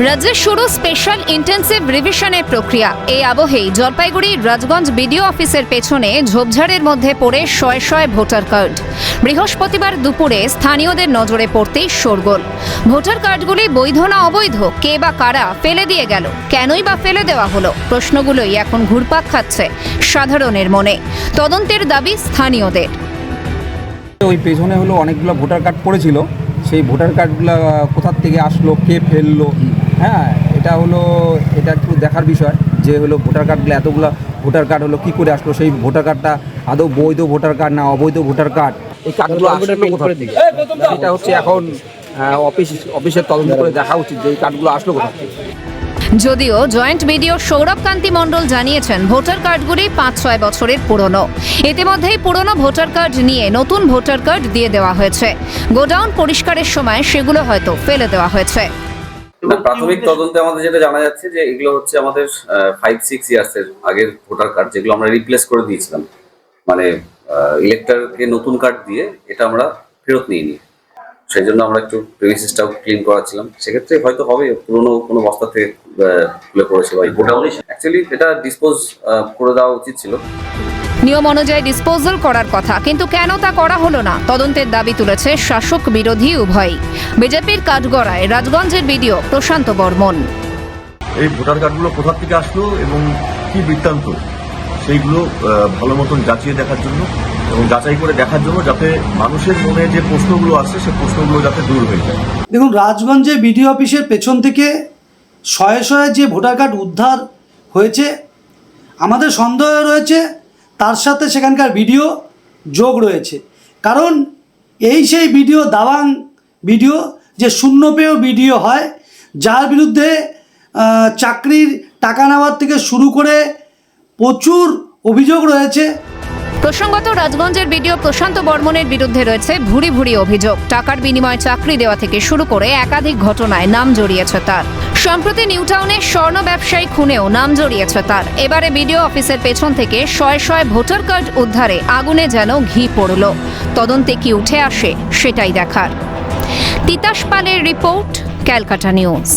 রাজ্যে শুরু special intensive রিভিশনের প্রক্রিয়া। এই আবহেই জলপাইগুড়ির রাজগঞ্জ বিডিও অফিসের পেছনে ঝোপঝাড়ের মধ্যে পড়ে শয়ে শয়ে ভোটার কার্ড। বৃহস্পতিবার দুপুরে স্থানীয়দের নজরে পড়তেই শোরগোল। ভোটার কার্ডগুলি বৈধ না অবৈধ, কে বা কারা ফেলে দিয়ে গেল, কেনই বা ফেলে দেওয়া হলো, প্রশ্নগুলোই এখন ঘুরপাক খাচ্ছে সাধারণের মনে। তদন্তের দাবি স্থানীয়দের। ওই পেছনে হলো অনেকগুলো ভোটার কার্ড পড়েছিল, সেই ভোটার কার্ডগুলো কোথার থেকে আসলো, কে ফেলল হ্যাঁ এটা হলো এটা একটু দেখার বিষয় যে হলো ভোটার কার্ডগুলো এতগুলো ভোটার কার্ড হলো কী করে আসলো? সেই ভোটার কার্ডটা আদৌ বৈধ ভোটার কার্ড না অবৈধ ভোটার কার্ড এই কার্ডগুলো সেটা হচ্ছে এখন অফিস অফিসের তদন্ত করে দেখা উচিত যে এই কার্ডগুলো আসলো কোথা যদিও জয়েন্ট বিডিও সৌরভ কান্তি মণ্ডল জানিয়েছেন ভোটার কার্ডগুলি পাঁচ ছয় বছরের পুরনো। ইতিমধ্যেই পুরনো ভোটার কার্ড নিয়ে নতুন ভোটার কার্ড দিয়ে দেওয়া হয়েছে। গোডাউন পরিষ্কারের সময় সেগুলো হয়তো ফেলে দেওয়া হয়েছে। প্রাথমিক তদন্তে আমাদের যেটা জানা যাচ্ছে যে এগুলো হচ্ছে আমাদের ফাইভ সিক্স ইয়ার্স এর আগের ভোটার কার্ড যেগুলো আমরা রিপ্লেস করে দিয়েছিলাম। মানে ইলেকটরকে নতুন কার্ড দিয়ে এটা আমরা ফেরত নিয়ে নিই সেই জন্য আমরা একটু প্রেমিসিসটাও ক্লিন করাচ্ছিলাম। সেক্ষেত্রে হয়তো হবে পুরোনো কোনো বস্তা থেকে আহ, খুলে পড়েছে বা অ্যাকচুয়ালি এটা ডিসপোজ করে দেওয়া উচিত ছিল। নিয়ম অনুযায়ী ডিসপোজাল করার কথা কিন্তু কেন তা করা হলো না? তদন্তের দাবি তুলেছে শাসক বিরোধী উভয়ই। বিজেপির কাঠগড়ায় রাজগঞ্জের বিডিও প্রশান্ত বর্মন। এই ভোটার কার্ডগুলো কোথা থেকে আসলো এবং কি বৃত্তান্ত? সেইগুলো ভালো মতন যাচিয়ে দেখার জন্য এবং যাচাই করে দেখার জন্য যাতে মানুষের মনে যে প্রশ্নগুলো আছে সে প্রশ্নগুলো যাতে দূর হয়ে যায়। দেখুন রাজগঞ্জে বিডিও অফিসের পেছন থেকে শয়ে শয়ে যে ভোটার কার্ড উদ্ধার হয়েছে আমাদের সন্দেহ রয়েছে তার সাথে সেখানকার ভিডিও যোগ রয়েছে। কারণ এই সেই ভিডিও, দাবাং ভিডিও, যে শূন্য পেয়েও ভিডিও হয়, যার বিরুদ্ধে চাকরির টাকা নেওয়ার থেকে শুরু করে প্রচুর অভিযোগ রয়েছে। প্রসঙ্গত রাজগঞ্জের বিডিও প্রশান্ত বর্মনের বিরুদ্ধে রয়েছে ভুরি ভুরি অভিযোগ। টাকার বিনিময়ে চাকরি দেওয়া থেকে শুরু করে একাধিক ঘটনায় নাম জড়িয়েছে তার। সম্প্রতি নিউটাউনে স্বর্ণ ব্যবসায়ী খুনেও নাম জড়িয়েছে তার। এবারে বিডিও অফিসের পেছন থেকে শয়ে শয়ে ভোটার কার্ড উদ্ধারে আগুনে যেন ঘি পড়ল। তদন্তে কি উঠে আসে সেটাই দেখার। তিতাস পালের রিপোর্ট, ক্যালকাটা নিউজ।